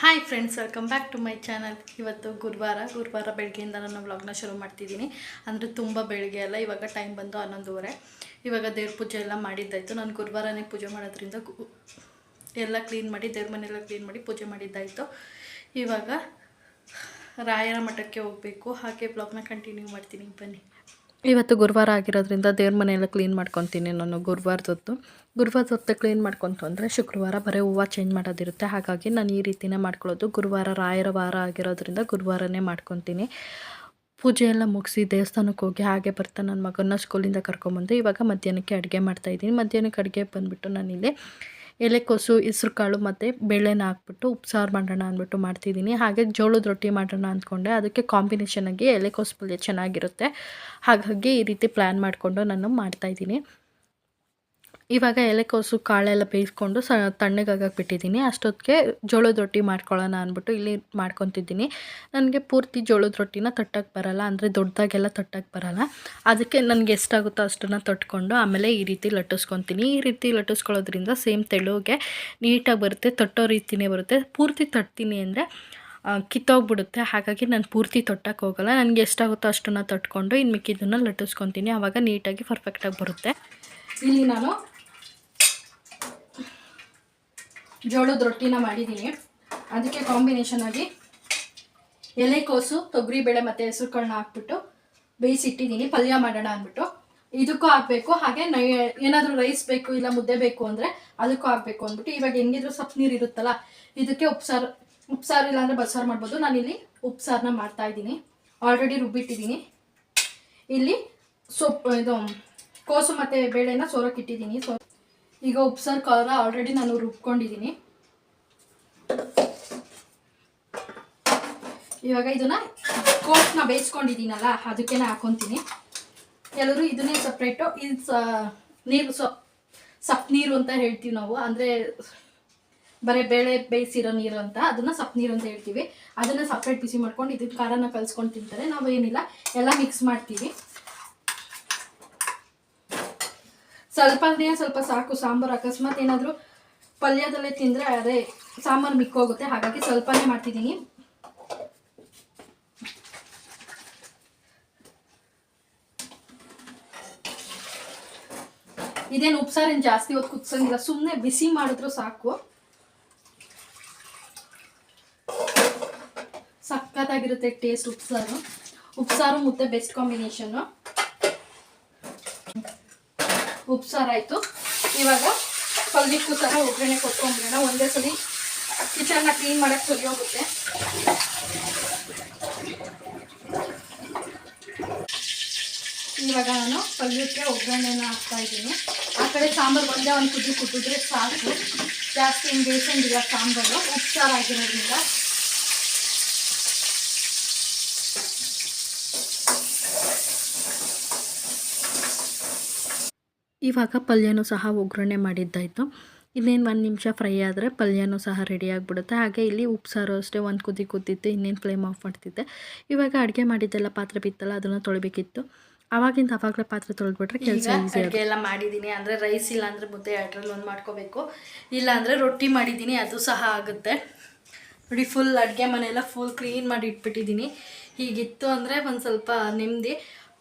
Hi friends welcome back to my channel ಇವತ್ತು ಗುರುವಾರ ಗುರುವಾರ ಬೆಳಗ್ಗೆಯಿಂದ ನಾನು ವ್ಲಾಗ್ನ ಶುರು ಮಾಡ್ತಿದ್ದೀನಿ. ಅಂದರೆ ತುಂಬ ಬೆಳಗ್ಗೆ ಅಲ್ಲ, ಇವಾಗ ಟೈಮ್ ಬಂದು ಹನ್ನೊಂದುವರೆ. ಇವಾಗ ದೇವ್ರ ಪೂಜೆ ಎಲ್ಲ ಮಾಡಿದ್ದಾಯಿತು. ನಾನು ಗುರುವಾರನೇ ಪೂಜೆ ಮಾಡೋದ್ರಿಂದ ಎಲ್ಲ ಕ್ಲೀನ್ ಮಾಡಿ, ದೇವ್ರ ಮನೆಲ್ಲ ಕ್ಲೀನ್ ಮಾಡಿ ಪೂಜೆ ಮಾಡಿದ್ದಾಯಿತು. ಇವಾಗ ರಾಯರ ಮಠಕ್ಕೆ ಹೋಗಬೇಕು. ಹಾಗೆ ಬ್ಲಾಗ್ನ ಕಂಟಿನ್ಯೂ ಮಾಡ್ತೀನಿ. ಬನ್ನಿ. ಇವತ್ತು ಗುರುವಾರ ಆಗಿರೋದ್ರಿಂದ ದೇವ್ರ ಮನೆಯೆಲ್ಲ ಕ್ಲೀನ್ ಮಾಡ್ಕೊತೀನಿ ನಾನು ಗುರುವಾರದೊತ್ತು ಗುರುವಾರದೊತ್ತು ಕ್ಲೀನ್ ಮಾಡ್ಕೊತು ಅಂದರೆ ಶುಕ್ರವಾರ ಬರೀ ಹೂವು ಚೇಂಜ್ ಮಾಡೋದಿರುತ್ತೆ. ಹಾಗಾಗಿ ನಾನು ಈ ರೀತಿನೇ ಮಾಡ್ಕೊಳ್ಳೋದು. ಗುರುವಾರ ರಾಯರ ವಾರ ಆಗಿರೋದ್ರಿಂದ ಗುರುವಾರನೇ ಮಾಡ್ಕೊತೀನಿ. ಪೂಜೆ ಎಲ್ಲ ಮುಗಿಸಿ ದೇವಸ್ಥಾನಕ್ಕೆ ಹೋಗಿ ಹಾಗೆ ಬರ್ತಾ ನನ್ನ ಮಗನ ಸ್ಕೂಲಿಂದ ಕರ್ಕೊಂಬಂದು ಇವಾಗ ಮಧ್ಯಾಹ್ನಕ್ಕೆ ಅಡುಗೆ ಮಾಡ್ತಾಯಿದ್ದೀನಿ ಮಧ್ಯಾಹ್ನಕ್ಕೆ ಅಡುಗೆ ಬಂದುಬಿಟ್ಟು ನಾನಿಲ್ಲಿ ಎಲೆಕೋಸು ಹೆಸ್ರು ಕಾಳು ಮತ್ತು ಬೇಳೆನ ಹಾಕ್ಬಿಟ್ಟು ಉಪ್ಸಾರು ಮಾಡೋಣ ಅಂದ್ಬಿಟ್ಟು ಮಾಡ್ತಿದ್ದೀನಿ. ಹಾಗೆ ಜೋಳದ ರೊಟ್ಟಿ ಮಾಡೋಣ ಅಂದ್ಕೊಂಡೆ. ಅದಕ್ಕೆ ಕಾಂಬಿನೇಷನ್ ಆಗಿ ಎಲೆಕೋಸು ಪಲ್ಯ ಚೆನ್ನಾಗಿರುತ್ತೆ. ಹಾಗಾಗಿ ಈ ರೀತಿ ಪ್ಲ್ಯಾನ್ ಮಾಡಿಕೊಂಡು ನಾನು ಮಾಡ್ತಾಯಿದ್ದೀನಿ ಇವಾಗ ಎಲೆಕೋಸು ಕಾಳೆಲ್ಲ ಬೇಯಿಸ್ಕೊಂಡು ಸ ತಣ್ಣಗಾಗಕ್ಕೆ ಬಿಟ್ಟಿದ್ದೀನಿ. ಅಷ್ಟೊತ್ತಿಗೆ ಜೋಳದ ರೊಟ್ಟಿ ಮಾಡ್ಕೊಳ್ಳೋಣ ಅಂದ್ಬಿಟ್ಟು ಇಲ್ಲಿ ಮಾಡ್ಕೊತಿದ್ದೀನಿ. ನನಗೆ ಪೂರ್ತಿ ಜೋಳದ ರೊಟ್ಟಿನ ತಟ್ಟಕ್ಕೆ ಬರಲ್ಲ, ಅಂದರೆ ದೊಡ್ಡದಾಗೆಲ್ಲ ತಟ್ಟಕ್ಕೆ ಬರಲ್ಲ. ಅದಕ್ಕೆ ನನಗೆ ಎಷ್ಟಾಗುತ್ತೋ ಅಷ್ಟನ್ನು ತಟ್ಕೊಂಡು ಆಮೇಲೆ ಈ ರೀತಿ ಲಟ್ಟಿಸ್ಕೊತೀನಿ. ಈ ರೀತಿ ಲಟ್ಟಿಸ್ಕೊಳ್ಳೋದ್ರಿಂದ ಸೇಮ್ ತೆಳುಗೆ ನೀಟಾಗಿ ಬರುತ್ತೆ, ತಟ್ಟೋ ರೀತಿನೇ ಬರುತ್ತೆ. ಪೂರ್ತಿ ತಟ್ತೀನಿ ಅಂದರೆ ಕಿತ್ತೋಗ್ಬಿಡುತ್ತೆ. ಹಾಗಾಗಿ ನಾನು ಪೂರ್ತಿ ತೊಟ್ಟಕ್ಕೆ ಹೋಗಲ್ಲ. ನನಗೆ ಎಷ್ಟಾಗುತ್ತೋ ಅಷ್ಟನ್ನು ತಟ್ಕೊಂಡು ಇನ್ನು ಮಿಕ್ಕಿದ್ದನ್ನು ಲಟ್ಟಿಸ್ಕೊತೀನಿ. ಆವಾಗ ನೀಟಾಗಿ ಪರ್ಫೆಕ್ಟಾಗಿ ಬರುತ್ತೆ. ಇಲ್ಲಿ ನಾನು ಜೋಳದ ರೊಟ್ಟಿನ ಮಾಡಿದ್ದೀನಿ. ಅದಕ್ಕೆ ಕಾಂಬಿನೇಷನ್ ಆಗಿ ಎಲೆಕೋಸು ತೊಗರಿಬೇಳೆ ಮತ್ತು ಹೆಸರು ಕಾಳನ್ನ ಹಾಕ್ಬಿಟ್ಟು ಬೇಯಿಸಿಟ್ಟಿದ್ದೀನಿ. ಪಲ್ಯ ಮಾಡೋಣ ಅಂದ್ಬಿಟ್ಟು. ಇದಕ್ಕೂ ಹಾಕಬೇಕು. ಹಾಗೆ ನೈ ಏನಾದರೂ ರೈಸ್ ಬೇಕು ಇಲ್ಲ ಮುದ್ದೆ ಬೇಕು ಅಂದರೆ ಅದಕ್ಕೂ ಹಾಕಬೇಕು ಅಂದ್ಬಿಟ್ಟು. ಇವಾಗ ಹೆಂಗಿದ್ರು ಸೊಪ್ಪು ನೀರು ಇರುತ್ತಲ್ಲ, ಇದಕ್ಕೆ ಉಪ್ಸಾರು ಉಪ್ಸಾರು ಇಲ್ಲ ಅಂದರೆ ಬಸ್ಸಾರು ಮಾಡ್ಬೋದು. ನಾನಿಲ್ಲಿ ಉಪ್ಸಾರನ್ನ ಮಾಡ್ತಾ ಇದ್ದೀನಿ. ಆಲ್ರೆಡಿ ರುಬ್ಬಿಟ್ಟಿದ್ದೀನಿ. ಇಲ್ಲಿ ಸೊಪ್ಪು ಇದು ಕೋಸು ಮತ್ತು ಬೇಳೆನ ಸೋರಕ್ಕೆ ಇಟ್ಟಿದ್ದೀನಿ. ಸೊ ಈಗ ಉಪ್ಸಾರು ಖಾರ ಆಲ್ರೆಡಿ ನಾನು ರುಬ್ಕೊಂಡಿದ್ದೀನಿ ಇವಾಗ ಇದನ್ನ ಕೋಟ್ನ ಬೇಯಿಸ್ಕೊಂಡಿದ್ದೀನಲ್ಲ ಅದಕ್ಕೇನೆ ಹಾಕೊತೀನಿ. ಎಲ್ಲರೂ ಇದನ್ನೇ ಸಪ್ರೇಟು ಇದು ನೀರು, ಸೊ, ಸಪ್ ನೀರು ಅಂತ ಹೇಳ್ತೀವಿ ನಾವು. ಅಂದರೆ ಬರೀ ಬೇಳೆ ಬೇಯಿಸಿರೋ ನೀರು ಅಂತ, ಅದನ್ನ ಸಪ್ ನೀರು ಅಂತ ಹೇಳ್ತೀವಿ. ಅದನ್ನ ಸಪ್ರೇಟ್ ಬಿಸಿ ಮಾಡ್ಕೊಂಡು ಇದಕ್ಕೆ ಖಾರನ ಕಲ್ಸ್ಕೊಂಡು ತಿಂತಾರೆ. ನಾವು ಏನಿಲ್ಲ ಎಲ್ಲ ಮಿಕ್ಸ್ ಮಾಡ್ತೀವಿ. ಸ್ವಲ್ಪ ಅಂದ್ರೆ ಸ್ವಲ್ಪ ಸಾಕು, ಸಾಂಬಾರು ಅಕಸ್ಮಾತ್ ಏನಾದರೂ ಪಲ್ಯದಲ್ಲೇ ತಿಂದರೆ ಅದೇ ಸಾಂಬಾರು ಮಿಕ್ಕೋಗುತ್ತೆ. ಹಾಗಾಗಿ ಸ್ವಲ್ಪನೇ ಮಾಡ್ತಿದ್ದೀನಿ. ಇದೇನು ಉಪ್ಸಾರೇನು ಜಾಸ್ತಿ ಹೊತ್ತು ಕುದಿಸಂಗಿಲ್ಲ. ಸುಮ್ಮನೆ ಬಿಸಿ ಮಾಡಿದ್ರು ಸಾಕು. ಸಖತ್ತಾಗಿರುತ್ತೆ ಟೇಸ್ಟ್ ಉಪ್ಸಾರು. ಉಪ್ಸಾರು ಮುದ್ದೆ ಬೆಸ್ಟ್ ಕಾಂಬಿನೇಷನ್ನು ಉಪ್ಸಾರಾಯಿತು ಇವಾಗ ಪಲ್ಯಕ್ಕೂ ಸಹ ಒಗ್ಗರಣೆ ಕೊಟ್ಕೊಂಡ್ಬಿಡೋಣ. ಒಂದೇ ಸಲ ಕಿಚನ್ನ ಕ್ಲೀನ್ ಮಾಡಕ್ಕೆ ಸರಿ ಹೋಗುತ್ತೆ. ಇವಾಗ ನಾನು ಪಲ್ಯಕ್ಕೆ ಒಗ್ಗರಣೆನ ಹಾಕ್ತಾ ಇದ್ದೀನಿ. ಆ ಕಡೆ ಸಾಂಬಾರು ಒಂದೇ ಒಂದು ಕುದಿ ಕುಟ್ಟಿದ್ರೆ ಸಾಕು. ಜಾಸ್ತಿ ಹಿಂಗೆ ಬೇಯಿಸಂಗಿಲ್ಲ ಸಾಂಬಾರು. ಉಪ್ಸಾರು ಇವಾಗ ಪಲ್ಯನೂ ಸಹ ಒಗ್ಗರಣೆ ಮಾಡಿದ್ದಾಯಿತು. ಇನ್ನೇನು ಒಂದು ನಿಮಿಷ ಫ್ರೈ ಆದರೆ ಪಲ್ಯನೂ ಸಹ ರೆಡಿ ಆಗಿಬಿಡುತ್ತೆ. ಹಾಗೆ ಇಲ್ಲಿ ಉಪ್ಸಾರು ಅಷ್ಟೇ ಒಂದು ಕುದಿ ಕುದ್ದಿತ್ತು ಇನ್ನೇನು ಫ್ಲೇಮ್ ಆಫ್ ಮಾಡ್ತಿದ್ದೆ. ಇವಾಗ ಅಡುಗೆ ಮಾಡಿದ್ದೆಲ್ಲ ಪಾತ್ರೆ ಬಿತ್ತಲ್ಲ ಅದನ್ನು ತೊಳಿಬೇಕಿತ್ತು. ಅವಾಗಿಂದ ಅವಾಗಲೇ ಪಾತ್ರೆ ತೊಳೆದ್ಬಿಟ್ರೆ ಕೆಲಸ ಅಡುಗೆ ಎಲ್ಲ ಮಾಡಿದ್ದೀನಿ ಅಂದರೆ ರೈಸ್ ಇಲ್ಲ ಅಂದರೆ ಮುದ್ದೆ ಎರಡರಲ್ಲಿ ಒಂದು ಮಾಡ್ಕೋಬೇಕು. ಇಲ್ಲ ಅಂದರೆ ರೊಟ್ಟಿ ಮಾಡಿದ್ದೀನಿ ಅದು ಸಹ ಆಗುತ್ತೆ. ನೋಡಿ ಫುಲ್ ಅಡುಗೆ ಮನೆಯೆಲ್ಲ ಫುಲ್ ಕ್ಲೀನ್ ಮಾಡಿ ಇಟ್ಬಿಟ್ಟಿದ್ದೀನಿ ಹೀಗಿತ್ತು ಅಂದರೆ ಒಂದು ಸ್ವಲ್ಪ ನೆಮ್ಮದಿ.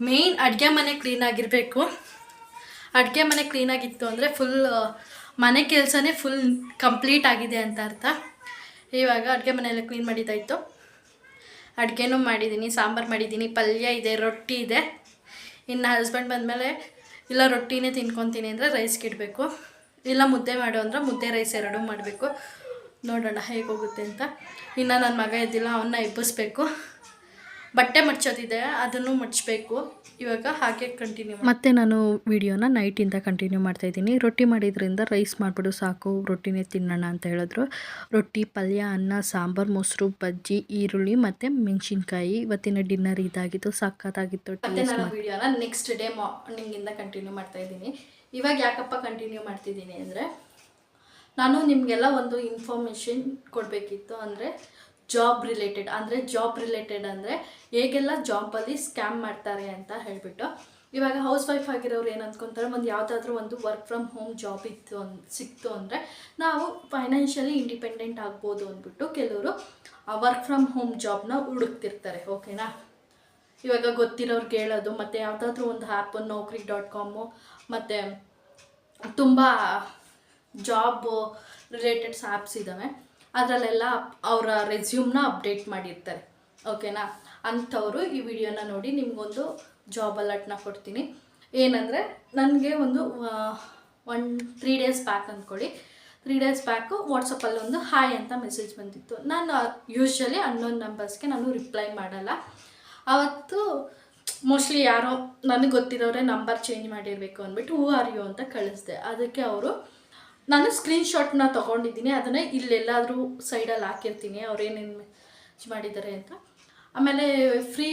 ಮೇಯ್ನ್ ಅಡುಗೆ ಮನೆ ಕ್ಲೀನ್ ಆಗಿರಬೇಕು. ಅಡುಗೆ ಮನೆ ಕ್ಲೀನಾಗಿತ್ತು ಅಂದರೆ ಫುಲ್ ಮನೆ ಕೆಲಸನೇ ಫುಲ್ ಕಂಪ್ಲೀಟ್ ಆಗಿದೆ ಅಂತ ಅರ್ಥ. ಇವಾಗ ಅಡುಗೆ ಮನೆಯೆಲ್ಲ ಕ್ಲೀನ್ ಮಾಡಿದ್ದಾಯಿತು. ಅಡುಗೆನೂ ಮಾಡಿದ್ದೀನಿ, ಸಾಂಬಾರು ಮಾಡಿದ್ದೀನಿ, ಪಲ್ಯ ಇದೆ, ರೊಟ್ಟಿ ಇದೆ. ಇನ್ನು ಹಸ್ಬೆಂಡ್ ಬಂದಮೇಲೆ ಇಲ್ಲ ರೊಟ್ಟಿನೇ ತಿನ್ಕೊತೀನಿ ಅಂದರೆ ರೈಸ್ಗೆ ಇಡಬೇಕು. ಇಲ್ಲ ಮುದ್ದೆ ಮಾಡು ಅಂದ್ರೆ ಮುದ್ದೆ ರೈಸ್ ಎರಡೂ ಮಾಡಬೇಕು. ನೋಡೋಣ ಹೇಗೆ ಹೋಗುತ್ತೆ ಅಂತ. ಇನ್ನು ನನ್ನ ಮಗ ಇದ್ದಿಲ್ಲ ಅವನ್ನ ಎಬ್ಬಿಸ್ಬೇಕು. ಬಟ್ಟೆ ಮಡ್ಚೋದಿದೆ ಅದನ್ನು ಮಡ್ಚಬೇಕು. ಇವಾಗ ಹಾಗೆ ಕಂಟಿನ್ಯೂ ಮತ್ತೆ ನಾನು ವಿಡಿಯೋನ ನೈಟಿಂದ ಕಂಟಿನ್ಯೂ ಮಾಡ್ತಾ ಮಾಡ್ತಾಯಿದ್ದೀನಿ ರೊಟ್ಟಿ ಮಾಡಿದ್ರಿಂದ ರೈಸ್ ಮಾಡಿಬಿಡು ಸಾಕು ರೊಟ್ಟಿನೇ ತಿನ್ನೋಣ ಅಂತ ಹೇಳಿದ್ರು. ರೊಟ್ಟಿ ಪಲ್ಯ ಅನ್ನ ಸಾಂಬಾರು ಮೊಸರು ಬಜ್ಜಿ ಈರುಳ್ಳಿ ಮತ್ತು ಮೆಣಸಿನ್ಕಾಯಿ. ಇವತ್ತಿನ ಡಿನ್ನರ್ ಇದಾಗಿತ್ತು ಸಕ್ಕತ್ತಾಗಿತ್ತು ಮತ್ತೆ ನಾನು ವಿಡಿಯೋನ ನೆಕ್ಸ್ಟ್ ಡೇ ಮಾರ್ನಿಂಗಿಂದ ಕಂಟಿನ್ಯೂ ಮಾಡ್ತಾ ಇದ್ದೀನಿ. ಇವಾಗ ಯಾಕಪ್ಪ ಕಂಟಿನ್ಯೂ ಮಾಡ್ತಿದ್ದೀನಿ ಅಂದರೆ ನಾನು ನಿಮಗೆಲ್ಲ ಒಂದು ಇನ್ಫಾರ್ಮೇಷನ್ ಕೊಡಬೇಕಿತ್ತು ಅಂದರೆ ಜಾಬ್ ರಿಲೇಟೆಡ್ ಅಂದರೆ ಜಾಬ್ ರಿಲೇಟೆಡ್ ಅಂದರೆ ಹೇಗೆಲ್ಲ ಜಾಬಲ್ಲಿ ಸ್ಕ್ಯಾಮ್ ಮಾಡ್ತಾರೆ ಅಂತ ಹೇಳಿಬಿಟ್ಟು. ಇವಾಗ ಹೌಸ್ ವೈಫ್ ಆಗಿರೋರು ಏನು ಅಂದ್ಕೊತಾರೆ ಒಂದು ಯಾವುದಾದ್ರೂ ಒಂದು ವರ್ಕ್ ಫ್ರಮ್ ಹೋಮ್ ಜಾಬ್ ಇತ್ತು ಅನ್, ಸಿಕ್ತು ಅಂದರೆ ನಾವು ಫೈನಾನ್ಷಿಯಲಿ ಇಂಡಿಪೆಂಡೆಂಟ್ ಆಗ್ಬೋದು ಅಂದ್ಬಿಟ್ಟು ಕೆಲವರು ವರ್ಕ್ ಫ್ರಮ್ ಹೋಮ್ ಜಾಬ್ನ ಹುಡುಕ್ತಿರ್ತಾರೆ ಓಕೆನಾ ಇವಾಗ ಗೊತ್ತಿರೋರ್ಗೆ ಹೇಳೋದು, ಮತ್ತು ಯಾವುದಾದ್ರೂ ಒಂದು ಆ್ಯಪ್ ನೌಕರಿ ಡಾಟ್ ಕಾಮು ಮತ್ತು ತುಂಬ ಜಾಬ್ ರಿಲೇಟೆಡ್ಸ್ ಆ್ಯಪ್ಸ್ ಇದ್ದಾವೆ ಅದರಲ್ಲೆಲ್ಲ ಅವರ ರೆಸ್ಯೂಮ್ನ ಅಪ್ಡೇಟ್ ಮಾಡಿರ್ತಾರೆ. ಓಕೆನಾ ಅಂಥವರು ಈ ವಿಡಿಯೋನ ನೋಡಿ ನಿಮಗೊಂದು ಜಾಬ್ ಅಲರ್ಟ್ನ ಕೊಡ್ತೀನಿ. ಏನಂದರೆ ನನಗೆ ಒಂದು ಒನ್ ತ್ರೀ ಡೇಸ್ ಬ್ಯಾಕ್ ಅಂದ್ಕೊಳ್ಳಿ ತ್ರೀ ಡೇಸ್ ಬ್ಯಾಕು ವಾಟ್ಸಪ್ಪಲ್ಲಿ ಒಂದು ಹಾಯ್ ಅಂತ ಮೆಸೇಜ್ ಬಂದಿತ್ತು. ನಾನು ಯೂಶ್ವಲಿ ಅನ್ನೋನ್ ನಂಬರ್ಸ್ಗೆ ನಾನು ರಿಪ್ಲೈ ಮಾಡಲ್ಲ. ಅವತ್ತು ಮೋಸ್ಟ್ಲಿ ಯಾರೋ, ನನಗೆ ಗೊತ್ತಿರೋರೆ ನಂಬರ್ ಚೇಂಜ್ ಮಾಡಿರಬೇಕು ಅಂದ್ಬಿಟ್ಟು ಹೂ ಆರ್ ಯು ಅಂತ ಕಳಿಸ್ದೆ. ಅದಕ್ಕೆ ಅವರು ನಾನು ಸ್ಕ್ರೀನ್ಶಾಟ್ನ ತೊಗೊಂಡಿದ್ದೀನಿ, ಅದನ್ನು ಇಲ್ಲೆಲ್ಲಾದರೂ ಸೈಡಲ್ಲಿ ಹಾಕಿರ್ತೀನಿ ಅವ್ರೇನೇನು ಮಾಡಿದ್ದಾರೆ ಅಂತ. ಆಮೇಲೆ ಫ್ರೀ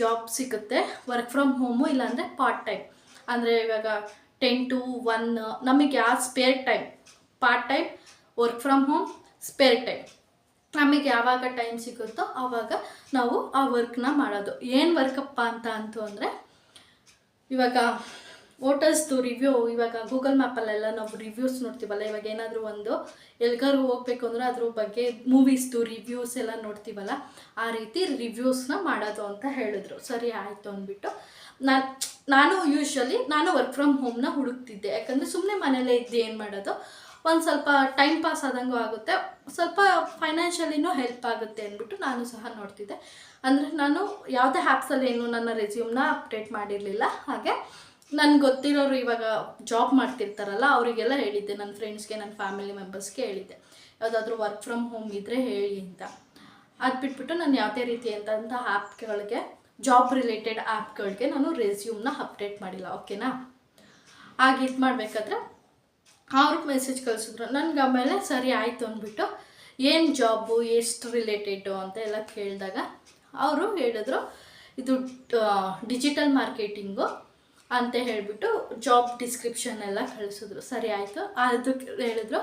ಜಾಬ್ ಸಿಗುತ್ತೆ ವರ್ಕ್ ಫ್ರಮ್ ಹೋಮು ಇಲ್ಲಾಂದರೆ ಪಾರ್ಟ್ ಟೈಮ್ ಅಂದರೆ ಇವಾಗ ಟೆನ್ ಟು ಒನ್ ನಮಗೆ ಯಾವ spare time part time work from home spare time ನಮಗೆ ಯಾವಾಗ ಟೈಮ್ ಸಿಗುತ್ತೋ ಆವಾಗ ನಾವು ಆ ವರ್ಕ್ನ ಮಾಡೋದು. ಏನು ವರ್ಕಪ್ಪ ಅಂತ ಅಂತು ಅಂದರೆ, ಇವಾಗ ವೋಟರ್ಸ್ದು ರಿವ್ಯೂ ಇವಾಗ ಗೂಗಲ್ ಮ್ಯಾಪಲ್ಲೆಲ್ಲ ನಾವು ರಿವ್ಯೂಸ್ ನೋಡ್ತೀವಲ್ಲ, ಇವಾಗ ಏನಾದರೂ ಒಂದು ಎಲ್ಗಾರು ಹೋಗ್ಬೇಕು ಅಂದರೆ ಅದ್ರ ಬಗ್ಗೆ ಮೂವೀಸ್ದು ರಿವ್ಯೂಸ್ ಎಲ್ಲ ನೋಡ್ತೀವಲ್ಲ, ಆ ರೀತಿ ರಿವ್ಯೂಸ್ನ ಮಾಡೋದು ಅಂತ ಹೇಳಿದ್ರು. ಸರಿ ಆಯಿತು ಅಂದ್ಬಿಟ್ಟು. ನಾನು ನಾನು ಯೂಶ್ವಲಿ ನಾನು ವರ್ಕ್ ಫ್ರಮ್ ಹೋಮ್ನ ಹುಡುಕ್ತಿದ್ದೆ. ಯಾಕಂದರೆ ಸುಮ್ಮನೆ ಮನೇಲೇ ಇದ್ದು ಏನು ಮಾಡೋದು? ಒಂದು ಸ್ವಲ್ಪ ಟೈಮ್ ಪಾಸ್ ಆದಂಗೂ ಆಗುತ್ತೆ. ಸ್ವಲ್ಪ ಫೈನಾನ್ಷಿಯಲಿನೂ ಹೆಲ್ಪ್ ಆಗುತ್ತೆ ಅಂದ್ಬಿಟ್ಟು ನಾನು ಸಹ ನೋಡ್ತಿದ್ದೆ. ಅಂದರೆ ನಾನು ಯಾವುದೇ ಆ್ಯಪ್ಸಲ್ಲಿ ಏನು ನನ್ನ ರೆಸ್ಯೂಮ್ನ ಅಪ್ಡೇಟ್ ಮಾಡಿರಲಿಲ್ಲ. ಹಾಗೆ ನನ್ಗೆ ಗೊತ್ತಿರೋರು ಇವಾಗ ಜಾಬ್ ಮಾಡ್ತಿರ್ತಾರಲ್ಲ, ಅವರಿಗೆಲ್ಲ ಹೇಳಿದ್ದೆ ನನ್ನ ಫ್ರೆಂಡ್ಸ್ಗೆ ನನ್ನ ಫ್ಯಾಮಿಲಿ ಮೆಂಬರ್ಸ್ಗೆ ಹೇಳಿದ್ದೆ. ಯಾವುದಾದ್ರೂ ವರ್ಕ್ ಫ್ರಮ್ ಹೋಮ್ ಇದ್ದರೆ ಹೇಳಿ ಅಂತ. ಅದು ಬಿಟ್ಬಿಟ್ಟು ನಾನು ಯಾವುದೇ ರೀತಿ ಅಂತಂಥ ಆ್ಯಪ್ಗಳಿಗೆ ಜಾಬ್ ರಿಲೇಟೆಡ್ ಆ್ಯಪ್ಗಳಿಗೆ ನಾನು ರೆಸ್ಯೂಮ್ನ ಅಪ್ಡೇಟ್ ಮಾಡಿಲ್ಲ ಓಕೆನಾ ಹಾಗೆ ಇದು ಮಾಡಬೇಕಾದ್ರೆ, ಅವ್ರಿಗೆ ಮೆಸೇಜ್ ಕಳಿಸಿದ್ರು. ನನಗೆ ಆಮೇಲೆ ಸರಿ ಆಯಿತು ಅಂದ್ಬಿಟ್ಟು ಏನು ಜಾಬು ಎಷ್ಟು ರಿಲೇಟೆಡು ಅಂತ ಎಲ್ಲ ಕೇಳಿದಾಗ, ಅವರು ಹೇಳಿದ್ರು, ಇದು ಡಿಜಿಟಲ್ ಮಾರ್ಕೆಟಿಂಗು ಅಂತ ಹೇಳಿಬಿಟ್ಟು ಜಾಬ್ ಡಿಸ್ಕ್ರಿಪ್ಷನ್ ಎಲ್ಲ ಕಳಿಸಿದ್ರು. ಸರಿ ಆಯಿತು. ಅದಕ್ಕೆ ಹೇಳಿದ್ರು,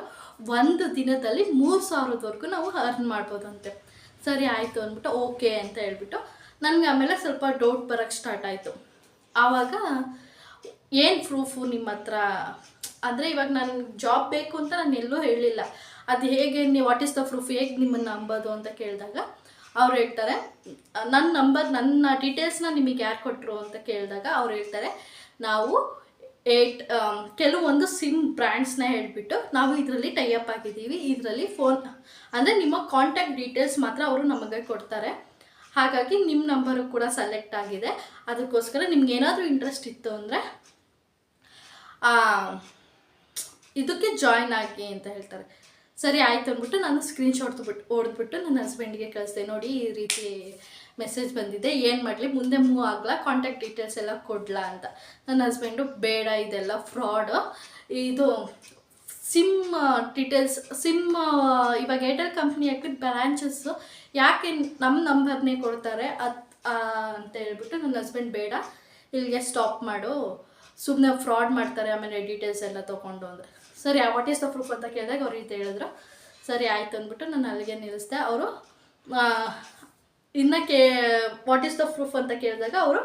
ಒಂದು ದಿನದಲ್ಲಿ ಮೂರು ಸಾವಿರದವರೆಗೂ ನಾವು ಅರ್ನ್ ಮಾಡ್ಬೋದಂತೆ. ಸರಿ ಆಯಿತು ಅಂದ್ಬಿಟ್ಟು ಓಕೆ ಅಂತ ಹೇಳ್ಬಿಟ್ಟು ನನಗೆ ಆಮೇಲೆ ಸ್ವಲ್ಪ ಡೌಟ್ ಬರೋಕ್ಕೆ ಸ್ಟಾರ್ಟ್ ಆಯಿತು. ಆವಾಗ ಏನು ಪ್ರೂಫು ನಿಮ್ಮ ಹತ್ರ? ಅಂದರೆ ಇವಾಗ ನನಗೆ ಜಾಬ್ ಬೇಕು ಅಂತ ನಾನು ಎಲ್ಲೂ ಹೇಳಿಲ್ಲ. ಅದು ಹೇಗೆ ನೀವು ವಾಟ್ ಇಸ್ ದ ಪ್ರೂಫ್ ಹೇಗೆ ನಿಮ್ಮನ್ನು ನಂಬೋದು ಅಂತ ಕೇಳಿದಾಗ ಅವ್ರು ಹೇಳ್ತಾರೆ ನನ್ನ ನಂಬರ್ ನನ್ನ ಡೀಟೇಲ್ಸ್ನ ನಿಮಗೆ ಯಾರು ಕೊಟ್ಟರು ಅಂತ ಕೇಳಿದಾಗ ಅವ್ರು ಹೇಳ್ತಾರೆ, ನಾವು ಏಟ್ ಕೆಲವೊಂದು ಸಿಮ್ ಬ್ರ್ಯಾಂಡ್ಸ್ನ ಹೇಳಿಬಿಟ್ಟು ನಾವು ಇದರಲ್ಲಿ ಟೈಅಪ್ ಆಗಿದ್ದೀವಿ, ಇದರಲ್ಲಿ ಫೋನ್ ಅಂದರೆ ನಿಮ್ಮ ಕಾಂಟ್ಯಾಕ್ಟ್ ಡೀಟೇಲ್ಸ್ ಮಾತ್ರ ಅವರು ನಮಗೆ ಕೊಡ್ತಾರೆ. ಹಾಗಾಗಿ ನಿಮ್ಮ ನಂಬರು ಕೂಡ ಸೆಲೆಕ್ಟ್ ಆಗಿದೆ. ಅದಕ್ಕೋಸ್ಕರ ನಿಮ್ಗೆ ಏನಾದರೂ ಇಂಟ್ರೆಸ್ಟ್ ಇತ್ತು ಅಂದರೆ ಇದಕ್ಕೆ ಜಾಯ್ನ್ ಆಗಿ ಅಂತ ಹೇಳ್ತಾರೆ. ಸರಿ ಆಯ್ತು ಅಂದ್ಬಿಟ್ಟು ನಾನು ಸ್ಕ್ರೀನ್ಶಾಟ್ ಬಿಟ್ಟು ಹೊಡೆದ್ಬಿಟ್ಟು ನನ್ನ ಹಸ್ಬೆಂಡ್ಗೆ ಕಳಿಸ್ದೆ. ನೋಡಿ ಈ ರೀತಿ ಮೆಸೇಜ್ ಬಂದಿದೆ. ಏನು ಮಾಡಲಿ? ಮುಂದೆ ಮೂವ್ ಆಗಲ್ಲ ಕಾಂಟ್ಯಾಕ್ಟ್ ಡೀಟೇಲ್ಸ್ ಎಲ್ಲ ಕೊಡಲ ಅಂತ. ನನ್ನ ಹಸ್ಬೆಂಡು ಬೇಡ ಇದೆಲ್ಲ ಫ್ರಾಡು ಇದು ಸಿಮ್ ಡೀಟೇಲ್ಸ್ ಸಿಮ್ ಇವಾಗ ಏರ್ಟೆಲ್ ಕಂಪ್ನಿ ಹಾಕಿದ ಬ್ರ್ಯಾಂಚಸ್ಸು ಯಾಕೆ ನಮ್ಮ ನಂಬರ್ನೇ ಕೊಡ್ತಾರೆ? ಅದು ಅಂತ ಹೇಳ್ಬಿಟ್ಟು ನನ್ನ ಹಸ್ಬೆಂಡ್ ಬೇಡ. ಇಲ್ಲಿಗೆ ಸ್ಟಾಪ್ ಮಾಡು. ಸುಮ್ಮನೆ ಫ್ರಾಡ್ ಮಾಡ್ತಾರೆ. ಆಮೇಲೆ ಡೀಟೇಲ್ಸ್ ಎಲ್ಲ ತೊಗೊಂಡು ಅಂದರೆ ಸರಿ ವಾಟ್ ಈಸ್ ದ ಪ್ರೂಫ್ ಅಂತ ಕೇಳಿದಾಗ ಅವ್ರು ಇದು ಹೇಳಿದ್ರು. ಸರಿ, ಆಯ್ತು ಅಂದ್ಬಿಟ್ಟು ನಾನು ಅಲ್ಲಿಗೆ ನಿಲ್ಲಿಸ್ದೆ. ಅವರು ಇನ್ನು ಕೇ ವಾಟ್ ಈಸ್ ದ ಪ್ರೂಫ್ ಅಂತ ಕೇಳಿದಾಗ ಅವರು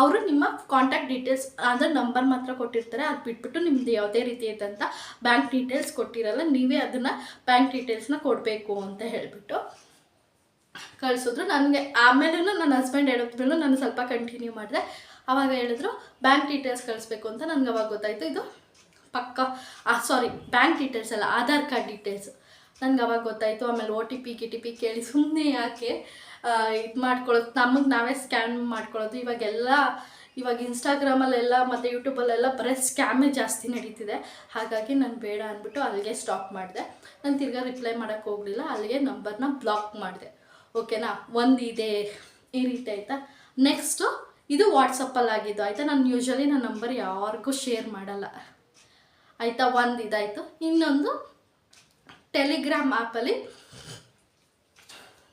ಅವರು ನಿಮ್ಮ ಕಾಂಟ್ಯಾಕ್ಟ್ ಡೀಟೇಲ್ಸ್ ಅಂದರೆ ನಂಬರ್ ಮಾತ್ರ ಕೊಟ್ಟಿರ್ತಾರೆ. ಅದು ಬಿಟ್ಬಿಟ್ಟು ನಿಮ್ದು ಯಾವುದೇ ರೀತಿ ಇದ್ದಂಥ ಬ್ಯಾಂಕ್ ಡೀಟೇಲ್ಸ್ ಕೊಟ್ಟಿರಲ್ಲ, ನೀವೇ ಅದನ್ನು ಬ್ಯಾಂಕ್ ಡೀಟೇಲ್ಸ್ನ ಕೊಡಬೇಕು ಅಂತ ಹೇಳಿಬಿಟ್ಟು ಕಳಿಸಿದ್ರು ನನಗೆ. ಆಮೇಲೂ ನನ್ನ ಹಸ್ಬೆಂಡ್ ಹೇಳಿದ್ಮೇಲೂ ನಾನು ಸ್ವಲ್ಪ ಕಂಟಿನ್ಯೂ ಮಾಡಿದೆ. ಅವಾಗ ಹೇಳಿದ್ರು ಬ್ಯಾಂಕ್ ಡೀಟೇಲ್ಸ್ ಕಳಿಸ್ಬೇಕು ಅಂತ ನನಗೆ ಅವಾಗ ಗೊತ್ತಾಯಿತು. ಇದು ಪಕ್ಕ ಸಾರಿ ಬ್ಯಾಂಕ್ ಡೀಟೇಲ್ಸ್ ಅಲ್ಲ ಆಧಾರ್ ಕಾರ್ಡ್ ಡೀಟೇಲ್ಸ್ ನನಗೆ ಅವಾಗ ಗೊತ್ತಾಯಿತು, ಆಮೇಲೆ O T P K T P ಕೇಳಿ ಸುಮ್ಮನೆ ಯಾಕೆ ಇದು ಮಾಡ್ಕೊಳ್ಳೋದು ನಮಗೆ ನಾವೇ ಸ್ಕ್ಯಾನ್ ಮಾಡ್ಕೊಳ್ಳೋದು ಇವಾಗೆಲ್ಲ ಇವಾಗ ಇನ್ಸ್ಟಾಗ್ರಾಮಲ್ಲೆಲ್ಲ ಮತ್ತು ಯೂಟ್ಯೂಬಲ್ಲೆಲ್ಲ ಬರೀ ಸ್ಕ್ಯಾಮೇ ಜಾಸ್ತಿ ನಡೀತಿದೆ. ಹಾಗಾಗಿ ನಾನು ಬೇಡ ಅಂದ್ಬಿಟ್ಟು ಅಲ್ಲಿಗೆ ಸ್ಟಾಪ್ ಮಾಡಿದೆ. ನಾನು ತಿರ್ಗಾ ರಿಪ್ಲೈ ಮಾಡೋಕ್ಕೆ ಹೋಗಲಿಲ್ಲ ಅಲ್ಲಿಗೆ ನಂಬರ್ನ ಬ್ಲಾಕ್ ಮಾಡಿದೆ. ಓಕೆನಾ ಒಂದು ಇದೆ. ಈ ರೀತಿ ಆಯಿತಾ? ನೆಕ್ಸ್ಟು ಇದು ವಾಟ್ಸಪ್ಪಲ್ಲಿ ಆಗಿದ್ದು. ಆಯಿತಾ? ನಾನು ಯೂಶ್ವಲಿ ನನ್ನ ನಂಬರ್ ಯಾರಿಗೂ ಶೇರ್ ಮಾಡಲ್ಲ. ಆಯಿತಾ, ಒಂದು ಇದಾಯಿತು. ಇನ್ನೊಂದು ಟೆಲಿಗ್ರಾಮ್ ಆ್ಯಪಲ್ಲಿ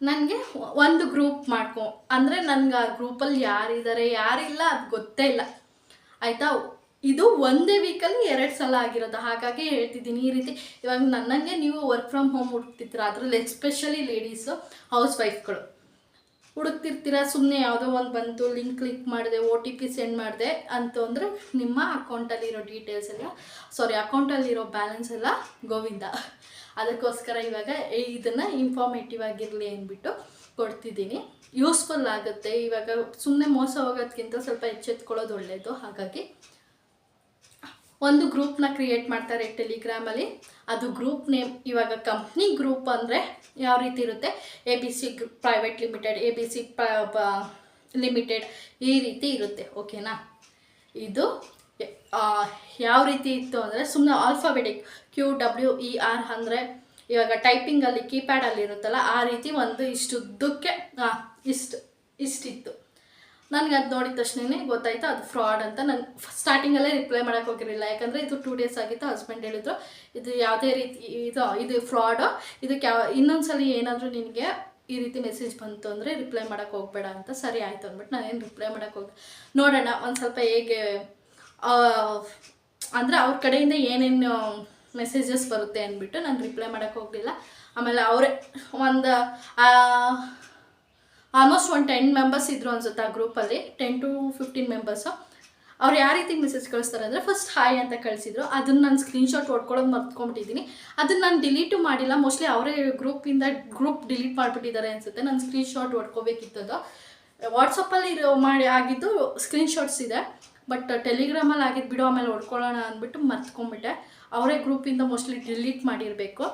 ನನಗೆ ಒಂದು ಗ್ರೂಪ್ ಮಾಡ್ಕೊ. ಅಂದರೆ ನನಗೆ ಆ ಗ್ರೂಪಲ್ಲಿ ಯಾರಿದ್ದಾರೆ ಯಾರಿಲ್ಲ ಅದು ಗೊತ್ತೇ ಇಲ್ಲ. ಆಯಿತಾ, ಇದು ಒಂದೇ ವೀಕಲ್ಲಿ ಎರಡು ಸಲ ಆಗಿರೋದು. ಹಾಗಾಗಿ ಹೇಳ್ತಿದ್ದೀನಿ ಈ ರೀತಿ. ಇವಾಗ ನನ್ನಂಗೆ ನೀವು ವರ್ಕ್ ಫ್ರಮ್ ಹೋಮ್ ಹುಡುಕ್ತಿದ್ದೀರ ಅದರಲ್ಲಿ ಎಸ್ಪೆಷಲಿ ಲೇಡೀಸು ಹೌಸ್ ವೈಫ್ಗಳು ಹುಡುಕ್ತಿರ್ತೀರ? ಸುಮ್ಮನೆ ಯಾವುದೋ ಒಂದು ಬಂತು ಲಿಂಕ್ ಕ್ಲಿಕ್ ಮಾಡಿದೆ ಒ ಟಿ ಪಿ ಸೆಂಡ್ ಮಾಡಿದೆ ಅಂತಂದರೆ ನಿಮ್ಮ ಅಕೌಂಟಲ್ಲಿರೋ ಡೀಟೇಲ್ಸ್ ಎಲ್ಲ ಸಾರಿ ಅಕೌಂಟಲ್ಲಿರೋ ಬ್ಯಾಲೆನ್ಸ್ ಎಲ್ಲ ಗೋವಿಂದ. ಅದಕ್ಕೋಸ್ಕರ ಇವಾಗ ಇದನ್ನು ಇನ್ಫಾರ್ಮೇಟಿವ್ ಆಗಿರಲಿ ಅಂದ್ಬಿಟ್ಟು ಕೊಡ್ತಿದ್ದೀನಿ. ಯೂಸ್ಫುಲ್ ಆಗುತ್ತೆ. ಇವಾಗ ಸುಮ್ಮನೆ ಮೋಸ ಹೋಗೋದ್ಕಿಂತ ಸ್ವಲ್ಪ ಎಚ್ಚೆತ್ಕೊಳ್ಳೋದು ಒಳ್ಳೆಯದು ಹಾಗಾಗಿ ಒಂದು ಗ್ರೂಪ್ನ ಕ್ರಿಯೇಟ್ ಮಾಡ್ತಾರೆ ಟೆಲಿಗ್ರಾಮಲ್ಲಿ ಅದು ಗ್ರೂಪ್ ನೇಮ್ ಇವಾಗ ಕಂಪ್ನಿ ಗ್ರೂಪ್ ಅಂದರೆ ಯಾವ ರೀತಿ ಇರುತ್ತೆ? A B C private limited A B C limited ಈ ರೀತಿ ಇರುತ್ತೆ ಓಕೆನಾ ಇದು ಯಾವ ರೀತಿ ಇತ್ತು ಅಂದರೆ ಸುಮ್ಮನೆ alphabetic Q W E R ಅಂದರೆ ಇವಾಗ ಟೈಪಿಂಗಲ್ಲಿ ಕೀಪ್ಯಾಡಲ್ಲಿ ಇರುತ್ತಲ್ಲ, ಆ ರೀತಿ ಒಂದು ಇಷ್ಟುದ್ದಕ್ಕೆ ಇಷ್ಟು, ಇಷ್ಟಿತ್ತು. ನನಗೆ ಅದು ನೋಡಿದ ತಕ್ಷಣನೇ ಗೊತ್ತಾಯ್ತು ಅದು ಫ್ರಾಡ್ ಅಂತ. ನಾನು ಸ್ಟಾರ್ಟಿಂಗಲ್ಲೇ ರಿಪ್ಲೈ ಮಾಡೋಕ್ಕೆ ಹೋಗಿರಲಿಲ್ಲ. ಯಾಕಂದರೆ ಇದು ಟೂ ಡೇಸ್ ಆಗಿತ್ತು ಹಸ್ಬೆಂಡ್ ಹೇಳಿದ್ರು. ಇದು ಯಾವುದೇ ರೀತಿ, ಇದು ಇದು ಫ್ರಾಡು ಇದಕ್ಕೆ ಯಾವ ಇನ್ನೊಂದ್ಸಲಿ ಏನಾದರೂ ನಿನಗೆ ಈ ರೀತಿ ಮೆಸೇಜ್ ಬಂತು ಅಂದರೆ ರಿಪ್ಲೈ ಮಾಡೋಕೆ ಹೋಗಬೇಡ ಅಂತ. ಸರಿ ಆಯಿತು ಅಂದ್ಬಿಟ್ಟು ನಾನೇನು ರಿಪ್ಲೈ ಮಾಡೋಕೆ ಹೋಗಿ, ನೋಡೋಣ ಒಂದು ಸ್ವಲ್ಪ ಹೇಗೆ ಅಂದರೆ ಅವ್ರ ಕಡೆಯಿಂದ ಏನೇನು ಮೆಸೇಜಸ್ ಬರುತ್ತೆ ಅಂದ್ಬಿಟ್ಟು ನಾನು ರಿಪ್ಲೈ ಮಾಡೋಕೆ ಹೋಗಲಿಲ್ಲ. ಆಮೇಲೆ ಅವರೇ ಒಂದು ಆಲ್ಮೋಸ್ಟ್ ಒಂದು ಟೆನ್ ಮೆಂಬರ್ಸ್ ಇದ್ರು ಅನ್ಸುತ್ತೆ ಆ ಗ್ರೂಪಲ್ಲಿ ಟೆನ್ ಟು ಫಿಫ್ಟೀನ್ ಮೆಂಬರ್ಸು ಅವ್ರು ಯಾವ ರೀತಿ ಮೆಸೇಜ್ ಕಳಿಸ್ತಾರೆ ಅಂದರೆ ಫಸ್ಟ್ ಹಾಯ್ ಅಂತ ಕಳಿಸಿದ್ರು. ಅದನ್ನು ನಾನು ಸ್ಕ್ರೀನ್ಶಾಟ್ ಹೊಡ್ಕೊಳ್ಳೋದು ಮರ್ತ್ಕೊಂಡ್ಬಿಟ್ಟಿದ್ದೀನಿ ಅದನ್ನು ನಾನು ಡಿಲೀಟು ಮಾಡಿಲ್ಲ. ಮೋಸ್ಟ್ಲಿ ಅವರೇ ಗ್ರೂಪಿಂದ ಗ್ರೂಪ್ ಡಿಲೀಟ್ ಮಾಡಿಬಿಟ್ಟಿದ್ದಾರೆ ಅನಿಸುತ್ತೆ. ನಾನು ಸ್ಕ್ರೀನ್ಶಾಟ್ ಹೊಡ್ಕೋಬೇಕಿತ್ತದು. ವಾಟ್ಸಪ್ಪಲ್ಲಿ ಇರೋ ಮಾಡಿ ಆಗಿದ್ದು ಸ್ಕ್ರೀನ್ಶಾಟ್ಸ್ ಇದೆ. ಬಟ್ ಟೆಲಿಗ್ರಾಮಲ್ಲಿ ಆಗಿದ್ದು ಬಿಡು, ಆಮೇಲೆ ಹೊಡ್ಕೊಳ್ಳೋಣ ಅಂದ್ಬಿಟ್ಟು ಮರ್ತ್ಕೊಂಡ್ಬಿಟ್ಟೆ. ಅವರೇ ಗ್ರೂಪಿಂದ ಮೋಸ್ಟ್ಲಿ ಡಿಲೀಟ್ ಮಾಡಿರಬೇಕು.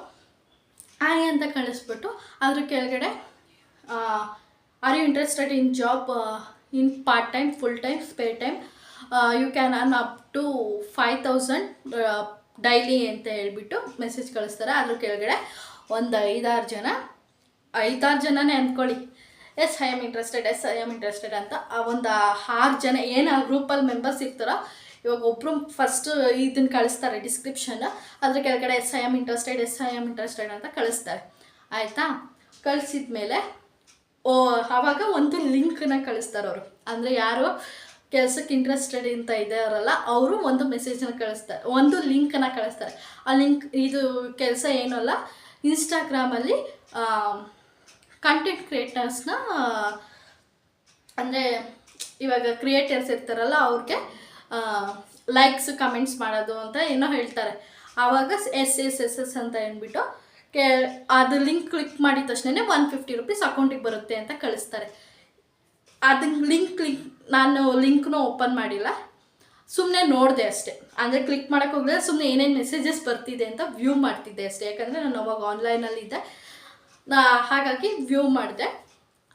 ಹಾಯ್ ಅಂತ ಕಳಿಸ್ಬಿಟ್ಟು ಅದ್ರ ಕೆಳಗಡೆ are you interested in job in part time full time spare time you can earn up to five thousand daily ಅಂತ ಹೇಳಿಬಿಟ್ಟು ಮೆಸೇಜ್ ಕಳಿಸ್ತಾರೆ. ಅದ್ರ ಕೆಳಗಡೆ ಒಂದು ಐದಾರು ಜನ, ಐದಾರು ಜನನೇ ಅಂದ್ಕೊಳ್ಳಿ yes I am interested yes I am interested ಅಂತ. ಆ ಒಂದು ಆರು ಜನ ಏನು ಆ ಗ್ರೂಪಲ್ಲಿ ಮೆಂಬರ್ಸ್ ಇರ್ತಾರೋ, ಇವಾಗ ಒಬ್ಬರು ಫಸ್ಟ್ ಇದನ್ನು ಕಳಿಸ್ತಾರೆ ಡಿಸ್ಕ್ರಿಪ್ಷನ್ ಅದ್ರ ಕೆಳಗಡೆ yes I am interested yes I am interested ಅಂತ ಕಳಿಸ್ತಾರೆ. ಆಯಿತಾ? ಕಳಿಸಿದ ಮೇಲೆ ಓ ಆವಾಗ ಒಂದು ಲಿಂಕ್ನ ಕಳಿಸ್ತಾರೆ ಅವರು. ಅಂದರೆ ಯಾರು ಕೆಲಸಕ್ಕೆ ಇಂಟ್ರೆಸ್ಟೆಡ್ ಅಂತ ಇದ್ದಾರಲ್ಲ ಅವರು ಒಂದು ಮೆಸೇಜನ್ನು ಕಳಿಸ್ತಾರೆ ಒಂದು ಲಿಂಕನ್ನು ಕಳಿಸ್ತಾರೆ. ಆ ಲಿಂಕ್, ಇದು ಕೆಲಸ ಏನಲ್ಲ ಇನ್ಸ್ಟಾಗ್ರಾಮಲ್ಲಿ ಕಂಟೆಂಟ್ ಕ್ರಿಯೇಟರ್ಸ್ನ ಅಂದರೆ ಇವಾಗ ಕ್ರಿಯೇಟರ್ಸ್ ಇರ್ತಾರಲ್ಲ ಅವ್ರಿಗೆ ಲೈಕ್ಸ್ ಕಮೆಂಟ್ಸ್ ಮಾಡೋದು ಅಂತ ಏನೋ ಹೇಳ್ತಾರೆ. ಆವಾಗ ಎಸ್ ಎಸ್ ಎಸ್ ಎಸ್ ಅಂತ ಅಂದ್ಬಿಟ್ಟು ಕೆ, ಅದು ಲಿಂಕ್ ಕ್ಲಿಕ್ ಮಾಡಿದ ತಕ್ಷಣ ಒನ್ ಫಿಫ್ಟಿ ರುಪೀಸ್ ಅಕೌಂಟಿಗೆ ಬರುತ್ತೆ ಅಂತ ಕಳಿಸ್ತಾರೆ. ಅದನ್ನ ಲಿಂಕ್ ಕ್ಲಿಕ್ ನಾನು ಲಿಂಕ್ನೂ ಓಪನ್ ಮಾಡಿಲ್ಲ. ಸುಮ್ಮನೆ ನೋಡಿದೆ ಅಷ್ಟೇ. ಅಂದರೆ ಕ್ಲಿಕ್ ಮಾಡೋಕ್ಕೆ ಸುಮ್ಮನೆ ಏನೇನು ಮೆಸೇಜಸ್ ಬರ್ತಿದೆ ಅಂತ ವ್ಯೂ ಮಾಡ್ತಿದ್ದೆ ಅಷ್ಟೇ. ಯಾಕಂದರೆ ನಾನು ಅವಾಗ ಆನ್ಲೈನಲ್ಲಿದ್ದೆ ನಾ ಹಾಗಾಗಿ ವ್ಯೂ ಮಾಡಿದೆ.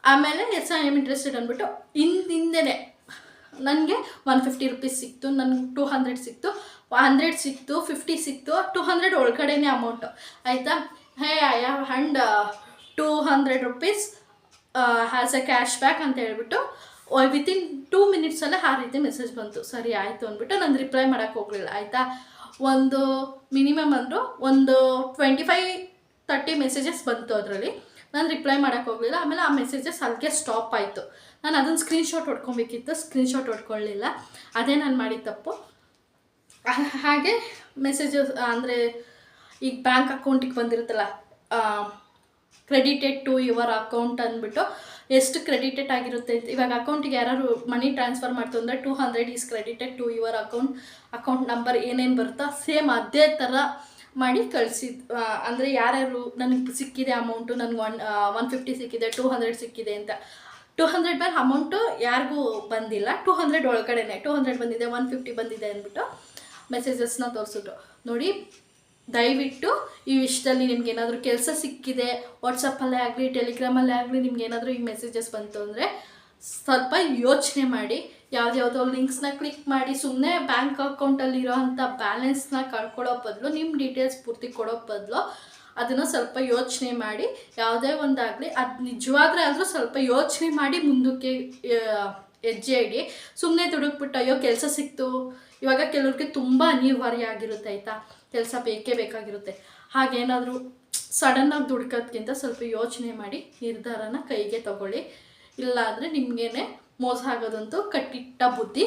ಆಮೇಲೆ ಎಸ್ ಐ ಎಂ ಇಂಟ್ರೆಸ್ಟೆಡ್ ಅಂದ್ಬಿಟ್ಟು ಹಿಂದಿಂದೆನೆ ನನಗೆ ಒನ್ ಫಿಫ್ಟಿ ರುಪೀಸ್ ಸಿಕ್ತು ನನಗೆ ಟೂ ಹಂಡ್ರೆಡ್ ಸಿಕ್ತು. ಹಂಡ್ರೆಡ್ ಸಿಕ್ತು ಫಿಫ್ಟಿ ಸಿಕ್ತು ಟೂ ಹಂಡ್ರೆಡ್ ಒಳಗಡೆನೇ ಅಮೌಂಟು ಆಯಿತಾ? Hey I have hand two hundred rupees has a cash back ಅಂತ ಹೇಳ್ಬಿಟ್ಟು ವಿತಿನ್ ಟೂ ಮಿನಿಟ್ಸಲ್ಲೇ ಆ ರೀತಿ ಮೆಸೇಜ್ ಬಂತು. ಸರಿ, ಆಯಿತು ಅಂದ್ಬಿಟ್ಟು ನಾನು ರಿಪ್ಲೈ ಮಾಡೋಕ್ಕೆ ಹೋಗಲಿಲ್ಲ, ಆಯಿತಾ? ಒಂದು ಮಿನಿಮಮ್ ಅಂದರು ಒಂದು ಟ್ವೆಂಟಿ ಫೈವ್ ತರ್ಟಿ ಮೆಸೇಜಸ್ ಬಂತು ಅದರಲ್ಲಿ. ನಾನು ರಿಪ್ಲೈ ಮಾಡೋಕ್ಕೆ ಹೋಗಲಿಲ್ಲ, ಆಮೇಲೆ ಆ ಮೆಸೇಜಸ್ ಅಲ್ಲಿಗೆ ಸ್ಟಾಪ್ ಆಯಿತು. ನಾನು ಅದನ್ನು ಸ್ಕ್ರೀನ್ಶಾಟ್ ಹೊಡ್ಕೊಬೇಕಿತ್ತು ಸ್ಕ್ರೀನ್ಶಾಟ್ ಹೊಡ್ಕೊಳ್ಳಿಲ್ಲ ಅದೇ ನಾನು ಮಾಡಿದ ತಪ್ಪು. ಹಾಗೆ ಮೆಸೇಜಸ್ ಅಂದರೆ ಈಗ ಬ್ಯಾಂಕ್ ಅಕೌಂಟಿಗೆ ಬಂದಿರುತ್ತಲ್ಲ ಕ್ರೆಡಿಟೆಡ್ ಟು ಯುವರ್ ಅಕೌಂಟ್ ಅಂದ್ಬಿಟ್ಟು ಎಷ್ಟು ಕ್ರೆಡಿಟೆಡ್ ಆಗಿರುತ್ತೆ ಇವಾಗ ಅಕೌಂಟಿಗೆ ಯಾರು ಮನಿ ಟ್ರಾನ್ಸ್ಫರ್ ಮಾಡ್ತು ಅಂದರೆ two hundred is credited to your account account number ಏನೇನು ಬರುತ್ತೋ ಸೇಮ್ ಅದೇ ಥರ ಮಾಡಿ ಕಳಿಸಿದ್ ಅಂದರೆ ಯಾರ್ಯಾರು ನನಗೆ ಸಿಕ್ಕಿದೆ ಅಮೌಂಟು ನನಗೆ ಒನ್ ಒನ್ ಫಿಫ್ಟಿ ಸಿಕ್ಕಿದೆ ಟೂ ಹಂಡ್ರೆಡ್ ಸಿಕ್ಕಿದೆ ಅಂತ. ಟೂ ಹಂಡ್ರೆಡ್ ಮೇಲೆ ಅಮೌಂಟು ಯಾರಿಗೂ ಬಂದಿಲ್ಲ ಟೂ ಹಂಡ್ರೆಡ್ ಒಳಗಡೆನೆ ಟೂ ಹಂಡ್ರೆಡ್ ಬಂದಿದೆ ಒನ್ ಫಿಫ್ಟಿ ಬಂದಿದೆ ಅಂದ್ಬಿಟ್ಟು ಮೆಸೇಜಸ್ನ ತೋರಿಸಿದ್ರು. ನೋಡಿ ದಯವಿಟ್ಟು ಈ ವಿಷಯದಲ್ಲಿ ನಿಮ್ಗೆ ಏನಾದರೂ ಕೆಲಸ ಸಿಕ್ಕಿದೆ ವಾಟ್ಸಪ್ಪಲ್ಲೇ ಆಗಲಿ ಟೆಲಿಗ್ರಾಮಲ್ಲೇ ಆಗಲಿ, ನಿಮ್ಗೆ ಏನಾದರೂ ಈ ಮೆಸೇಜಸ್ ಬಂತು ಅಂದರೆ ಸ್ವಲ್ಪ ಯೋಚನೆ ಮಾಡಿ. ಯಾವ್ದ್ಯಾವುದೋ ಲಿಂಕ್ಸ್ನ ಕ್ಲಿಕ್ ಮಾಡಿ. ಸುಮ್ಮನೆ ಬ್ಯಾಂಕ್ ಅಕೌಂಟಲ್ಲಿರೋ ಅಂಥ ಬ್ಯಾಲೆನ್ಸ್ನ ಕಳ್ಕೊಳ್ಳೋ ಬದಲು ನಿಮ್ಮ ಡೀಟೇಲ್ಸ್ ಪೂರ್ತಿ ಕೊಡೋ ಬದಲು ಅದನ್ನು ಸ್ವಲ್ಪ ಯೋಚನೆ ಮಾಡಿ. ಯಾವುದೇ ಒಂದಾಗಲಿ, ಅದು ನಿಜವಾಗ್ರೆ ಆದರೂ ಸ್ವಲ್ಪ ಯೋಚನೆ ಮಾಡಿ ಮುಂದಕ್ಕೆ ಹೆಜ್ಜೆ ಇಡಿ. ಸುಮ್ಮನೆ ದುಡುಕ್ಬಿಟ್ಟು, ಅಯ್ಯೋ, ಕೆಲಸ ಸಿಕ್ತು. ಇವಾಗ ಕೆಲವ್ರಿಗೆ ತುಂಬ ಅನಿವಾರ್ಯ ಆಗಿರುತ್ತೆ, ಆಯಿತಾ? ಕೆಲಸ ಬೇಕೇ ಬೇಕಾಗಿರುತ್ತೆ. ಹಾಗೇನಾದರೂ ಸಡನ್ನಾಗಿ ದುಡ್ಕೋದ್ಕಿಂತ ಸ್ವಲ್ಪ ಯೋಚನೆ ಮಾಡಿ ನಿರ್ಧಾರನ ಕೈಗೆ ತಗೊಳ್ಳಿ. ಇಲ್ಲಾಂದರೆ ನಿಮಗೇನೆ ಮೋಸ ಆಗೋದಂತೂ ಕಟ್ಟಿಟ್ಟ ಬುದ್ಧಿ.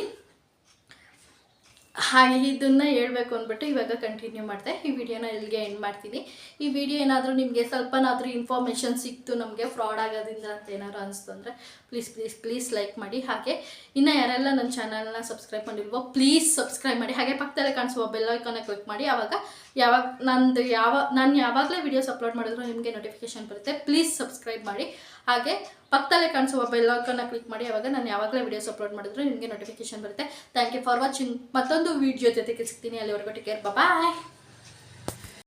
ಹಾಗೆ ಇದನ್ನು ಹೇಳ್ಬೇಕು ಅಂದ್ಬಿಟ್ಟು ಇವಾಗ ಕಂಟಿನ್ಯೂ ಮಾಡಿದೆ. ಈ ವಿಡಿಯೋನ ಇಲ್ಲಿಗೆ ಎಂಡ್ ಮಾಡ್ತೀನಿ. ಈ ವಿಡಿಯೋ ಏನಾದರೂ ನಿಮಗೆ ಸ್ವಲ್ಪನಾದರೂ ಇನ್ಫಾರ್ಮೇಷನ್ ಸಿಕ್ತು, ನಮಗೆ ಫ್ರಾಡ್ ಆಗೋದ್ರಿಂದ ಅಂತ ಏನಾದ್ರು ಅನಿಸ್ತು ಅಂದರೆ ಪ್ಲೀಸ್ ಪ್ಲೀಸ್ ಪ್ಲೀಸ್ ಲೈಕ್ ಮಾಡಿ. ಹಾಗೆ ಇನ್ನು ಯಾರೆಲ್ಲ ನನ್ನ ಚಾನಲ್ನ ಸಬ್ಸ್ಕ್ರೈಬ್ ಮಾಡಿಲ್ವೋ ಪ್ಲೀಸ್ ಸಬ್ಸ್ಕ್ರೈಬ್ ಮಾಡಿ. ಹಾಗೆ ಪಕ್ಕದಲ್ಲೇ ಕಾಣಿಸುವ ಬೆಲ್ ಐಕಾನ ಕ್ಲಿಕ್ ಮಾಡಿ. ಆವಾಗ ಯಾವಾಗ ನಂದು ಯಾವ, ನಾನು ಯಾವಾಗಲೇ ವಿಡಿಯೋಸ್ ಅಪ್ಲೋಡ್ ಮಾಡಿದ್ರು ನಿಮಗೆ ನೋಟಿಫಿಕೇಶನ್ ಬರುತ್ತೆ. ಪ್ಲೀಸ್ ಸಬ್ಸ್ಕ್ರೈಬ್ ಮಾಡಿ. ಹಾಗೆ ಪಕ್ಕದಲ್ಲೇ ಕಾಣಿಸುವ ಬೆಲ್ ಐಕಾನ ಕ್ಲಿಕ್ ಮಾಡಿ, ಅವಾಗ ನಾನು ಯಾವಾಗಲೇ ವೀಡಿಯೋಸ್ ಅಪ್ಲೋಡ್ ಮಾಡಿದ್ರು ನಿಮಗೆ ನೋಟಿಫಿಕೇಶನ್ ಬರುತ್ತೆ. ಥ್ಯಾಂಕ್ ಯು ಫಾರ್ ವಾಚಿಂಗ್ ಮತ್ತೊಂದು ವೀಡಿಯೋ ಜೊತೆಗೆ ಸಿಗ್ತೀನಿ. ಅಲ್ಲಿವರೆಗೂ ಟೇಕ್ ಕೇರ್ ಬಾಯ್